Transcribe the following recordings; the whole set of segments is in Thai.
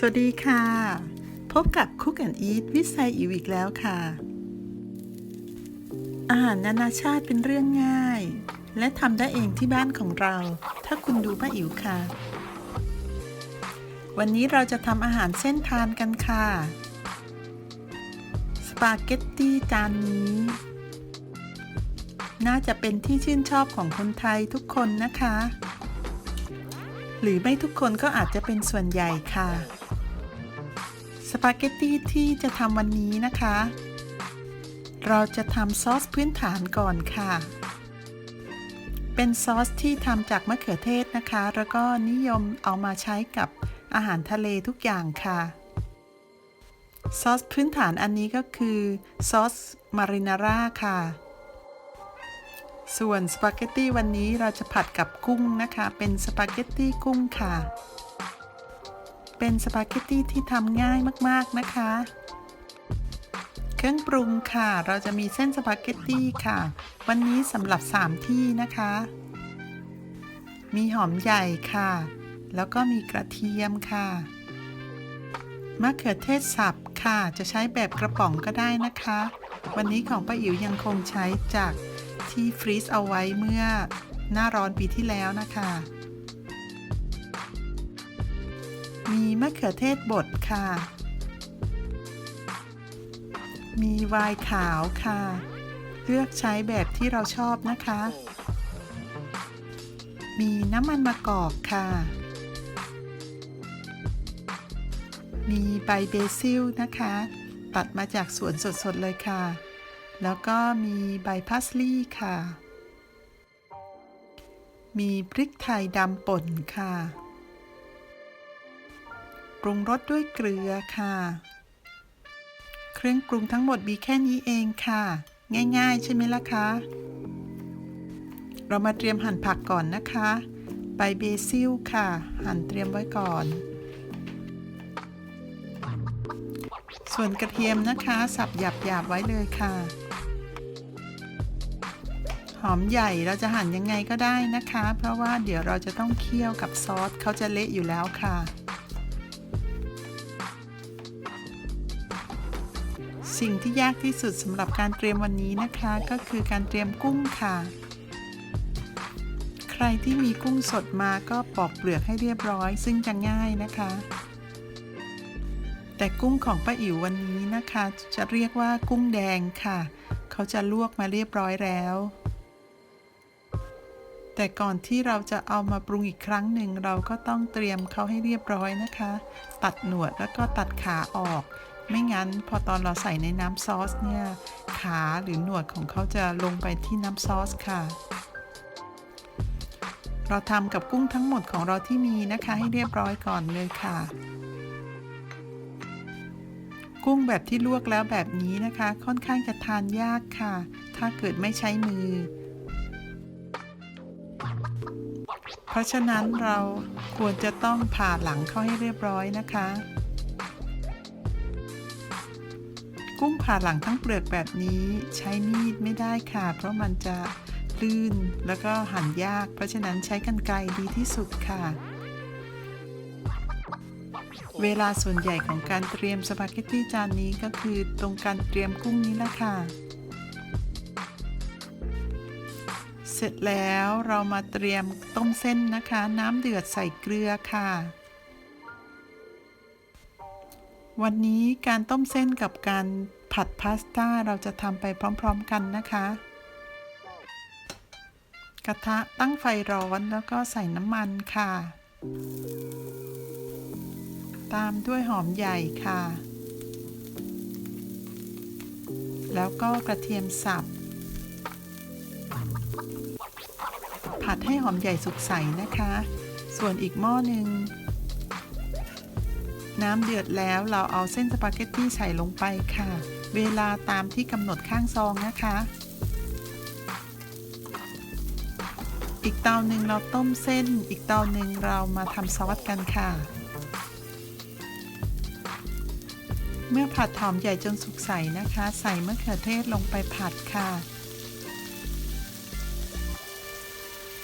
สวัสดีค่ะ พบกับ Cook and Eat วิสัยอิวอีกแล้วค่ะ อาหารนานาชาติเป็นเรื่องง่าย และทำได้เองที่บ้านของเรา ถ้าคุณดูป้าอิ๋วค่ะ วันนี้เราจะทำอาหารเส้นทานกันค่ะ สปาเกตตี้จานนี้ น่าจะเป็นที่ชื่นชอบของคนไทยทุกคนนะคะหรือไม่ทุกคนก็อาจจะเป็นส่วนใหญ่ค่ะ ปาเกตตี้ที่จะทำวันนี้นะคะ เราจะทำซอสพื้นฐานก่อนค่ะ เป็นซอสที่ทำจากมะเขือเทศนะคะ แล้วก็นิยมเอามาใช้กับอาหารทะเลทุกอย่างค่ะ ซอสพื้นฐานอันนี้ก็คือซอสมารินาร่าค่ะ ส่วนสปาเกตตี้วันนี้เราจะผัดกับกุ้งนะคะ เป็นสปาเกตตี้กุ้งค่ะ เป็นสปาเกตตี้ที่ทำง่ายมากๆนะคะ เครื่องปรุงค่ะ เราจะมีเส้นสปาเกตตี้ค่ะ วันนี้สำหรับ 3 ที่นะคะ มีหอมใหญ่ค่ะ แล้วก็มีกระเทียมค่ะมะเขือเทศสับค่ะ จะใช้แบบกระป๋องก็ได้นะคะ วันนี้ของป้าอิ๋วยังคงใช้จากที่ฟรีซเอาไว้เมื่อหน้าร้อนปีที่แล้วนะคะ มีมะเขือเทศบดค่ะ มีไวน์ขาวค่ะ เลือกใช้แบบที่เราชอบนะคะ มีน้ำมันมะกอกค่ะ มีใบเบซิลนะคะ ตัดมาจากสวนสดๆเลยค่ะ แล้วก็มีใบพาสลีย์ค่ะ มีพริกไทยดำป่นค่ะ ปรุงรสด้วยเกลือค่ะ เครื่องปรุงทั้งหมดมีแค่นี้เองค่ะ ง่ายๆ ใช่ไหมล่ะคะ เรามาเตรียมหั่นผักก่อนนะคะใบเบซิลค่ะ หั่นเตรียมไว้ก่อน ส่วนกระเทียมนะคะ สับหยาบๆไว้เลยค่ะ หอมใหญ่เราจะหั่นยังไงก็ได้นะคะ เพราะว่าเดี๋ยวเราจะต้องเคี่ยวกับซอสเขาจะเละอยู่แล้วค่ะ สิ่งที่ยากที่สุดสำหรับการเตรียมวันนี้นะคะ ก็คือการเตรียมกุ้งค่ะ ใครที่มีกุ้งสดมาก็ปอกเปลือกให้เรียบร้อย ซึ่งจะง่ายนะคะ แต่กุ้งของป้าอิ๋ววันนี้นะคะ จะเรียกว่ากุ้งแดงค่ะ เขาจะลวกมาเรียบร้อยแล้วแต่ก่อนที่เราจะเอามาปรุงอีกครั้งหนึ่งเราก็ต้องเตรียมเขาให้เรียบร้อยนะคะ ตัดหนวดแล้วก็ตัดขาออก ไม่งั้นพอตอนเราใส่ในน้ำซอสเนี่ย ขาหรือหนวดของเขาจะลงไปที่น้ำซอสค่ะ เราทำกับกุ้งทั้งหมดของเราที่มีนะคะให้เรียบร้อยก่อนเลยค่ะ กุ้งแบบที่ลวกแล้วแบบนี้นะคะ ค่อนข้างจะทานยากค่ะ ถ้าเกิดไม่ใช้มือ เพราะฉะนั้นเราควรจะต้องผ่าหลังเขาให้เรียบร้อยนะคะ กุ้งผ่าหลังทั้งเปลือกแบบนี้ใช้มีดไม่ได้ค่ะ เพราะมันจะลื่นแล้วก็หั่นยาก เพราะฉะนั้นใช้กรรไกรดีที่สุดค่ะ เวลาส่วนใหญ่ของการเตรียมสปาเกตตี้จานนี้ก็คือตรงการเตรียมกุ้งนี้แหละค่ะ เสร็จแล้วเรามาเตรียมต้มเส้นนะคะ น้ำเดือดใส่เกลือค่ะ วันนี้การต้มเส้นกับการผัดพาสต้าเราจะทำไปพร้อมๆกันนะคะ กระทะตั้งไฟร้อนแล้วก็ใส่น้ำมันค่ะ ตามด้วยหอมใหญ่ค่ะ แล้วก็กระเทียมสับ ผัดให้หอมใหญ่สุกใสนะคะ ส่วนอีกหม้อหนึ่ง น้ำเดือดแล้วเราเอาเส้นสปาเกตตี้ใส่ลงไปค่ะ เวลาตามที่กำหนดข้างซองนะคะ อีกเตาหนึ่งเราต้มเส้น อีกเตาหนึ่งเรามาทำซอสกันค่ะ เมื่อผัดหอมใหญ่จนสุกใสนะคะ ใส่มะเขือเทศลงไปผัดค่ะ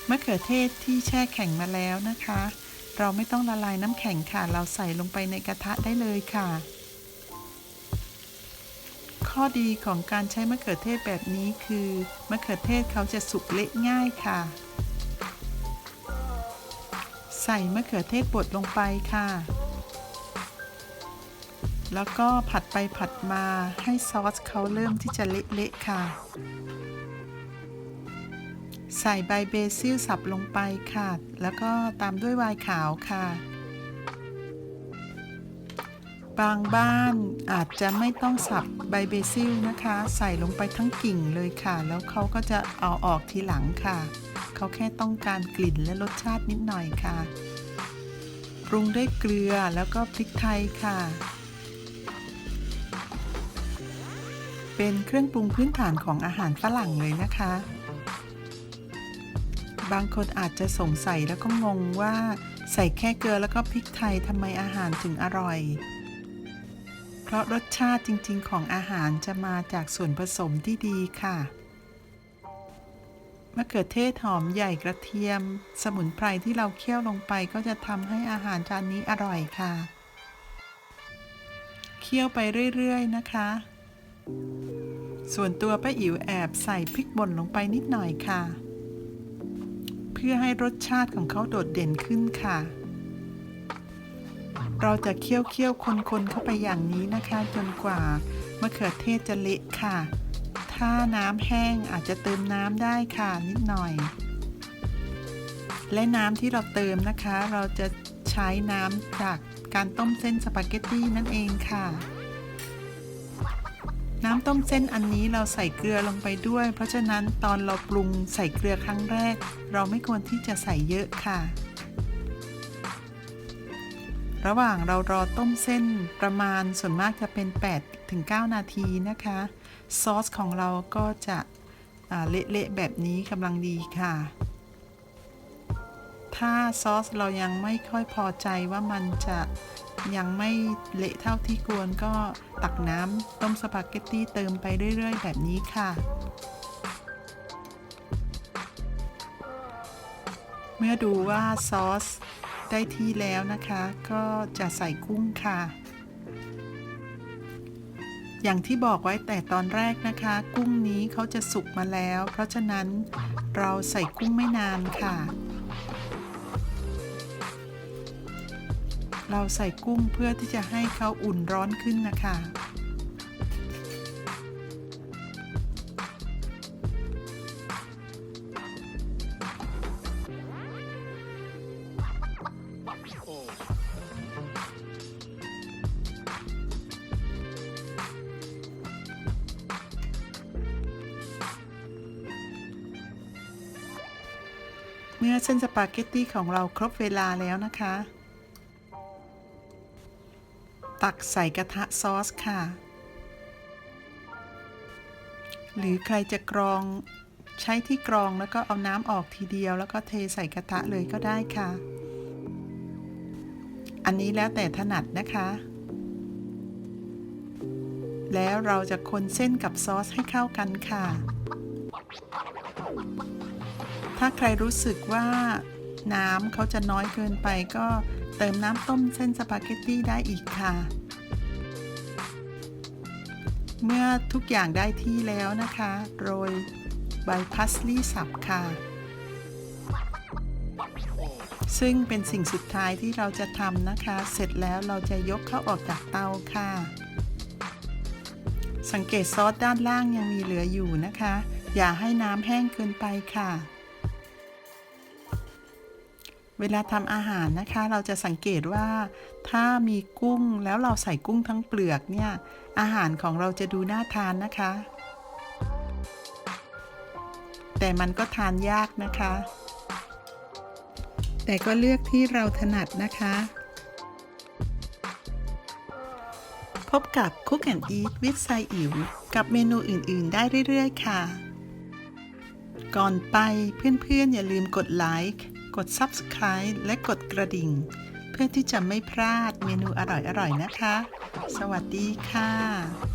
มะเขือเทศที่แช่แข็งมาแล้วนะคะ เราไม่ต้องละลายน้ำแข็งค่ะ เราใส่ลงไปในกระทะได้เลยค่ะ ข้อดีของการใช้มะเขือเทศแบบนี้คือมะเขือเทศเขาจะสุกเละง่ายค่ะ ใส่มะเขือเทศบดลงไปค่ะ แล้วก็ผัดไปผัดมาให้ซอสเขาเริ่มที่จะเละๆค่ะ ใส่ใบเบซิลสับลงไปค่ะ แล้วก็ตามด้วยไวน์ขาวค่ะ บางบ้านอาจจะไม่ต้องสับใบเบซิลนะคะ ใส่ลงไปทั้งกิ่งเลยค่ะ แล้วเขาก็จะเอาออกทีหลังค่ะ เขาแค่ต้องการกลิ่นและรสชาตินิดหน่อยค่ะ ปรุงด้วยเกลือแล้วก็พริกไทยค่ะเป็นเครื่องปรุงพื้นฐานของอาหารฝรั่งเลยนะคะ บางคนอาจจะสงสัยแล้วก็งงว่าใส่แค่เกลือแล้วก็พริกไทยทำไมอาหารถึงอร่อย เพราะรสชาติจริงๆ ของอาหารจะมาจากส่วนผสมที่ดีค่ะมะเขือเทศหอมใหญ่กระเทียม สมุนไพรที่เราเคี่ยวลงไปก็จะทำให้อาหารจานนี้อร่อยค่ะ เคี่ยวไปเรื่อยๆนะคะ ส่วนตัวป้าอิ๋วแอบใส่พริกป่นลงไปนิดหน่อยค่ะ พื่อให้รสชาติของเขาโดดเด่นขึ้นค่ะ เราจะเคี่ยวเคี่ยวคนคนๆเข้าไปอย่างนี้นะคะ จนกว่ามะเขือเทศจะเละค่ะ ถ้าน้ำแห้งอาจจะเติมน้ำได้ค่ะนิดหน่อย และน้ำที่เราเติมนะคะ เราจะใช้น้ำจากการต้มเส้นสปาเกตตี้นั่นเองค่ะ น้ำต้มเส้นอันนี้เราใส่เกลือลงไปด้วย เพราะฉะนั้นตอนเราปรุงใส่เกลือครั้งแรก เราไม่ควรที่จะใส่เยอะค่ะ ระหว่างเรารอต้มเส้นประมาณส่วนมากจะเป็น8-9นาทีนะคะ ซอสของเราก็จะเละๆแบบนี้กำลังดีค่ะ ถ้าซอสเรายังไม่ค่อยพอใจว่ามันจะยังไม่เละเท่าที่ควรก็ตักน้ำต้มสปาเกตตี้เติมไปเรื่อยๆ แบบนี้ค่ะ เมื่อดูว่าซอสได้ที่แล้วนะคะ ก็จะใส่กุ้งค่ะ อย่างที่บอกไว้แต่ตอนแรกนะคะ กุ้งนี้เขาจะสุกมาแล้ว เพราะฉะนั้นเราใส่กุ้งไม่นานค่ะ เราใส่กุ้งเพื่อที่จะให้เขาอุ่นร้อนขึ้นนะคะ เมื่อเส้นสปาเกตตี้ของเราครบเวลาแล้วนะคะ ตักใส่กระทะซอสค่ะ หรือใครจะกรองใช้ที่กรองแล้วก็เอาน้ำออกทีเดียวแล้วก็เทใส่กระทะเลยก็ได้ค่ะ อันนี้แล้วแต่ถนัดนะคะ แล้วเราจะคนเส้นกับซอสให้เข้ากันค่ะ ถ้าใครรู้สึกว่าน้ำเขาจะน้อยเกินไปก็ ติมน้ำต้มเส้นสปาเกตตี้ได้อีกค่ะ เมื่อทุกอย่างได้ที่แล้วนะคะ โรยใบพัสลีย์สับค่ะ ซึ่งเป็นสิ่งสุดท้ายที่เราจะทำนะคะ เสร็จแล้วเราจะยกเข้าออกจากเตาค่ะ สังเกตซอสด้านล่างยังมีเหลืออยู่นะคะ อย่าให้น้ำแห้งเกินไปค่ะ เวลาทำอาหารนะคะ เราจะสังเกตว่า ถ้ามีกุ้งแล้วเราใส่กุ้งทั้งเปลือกเนี่ย อาหารของเราจะดูน่าทานนะคะ แต่มันก็ทานยากนะคะ แต่ก็เลือกที่เราถนัดนะคะ พบกับ Cook and Eat with ไซอิ๋วกับเมนูอื่น ๆ ได้เรื่อย ๆ ค่ะ ก่อนไปเพื่อน ๆ อย่าลืมกดไลค์ กด Subscribe และกดกระดิ่ง เพื่อที่จะไม่พลาดเมนูอร่อยๆนะคะ สวัสดีค่ะ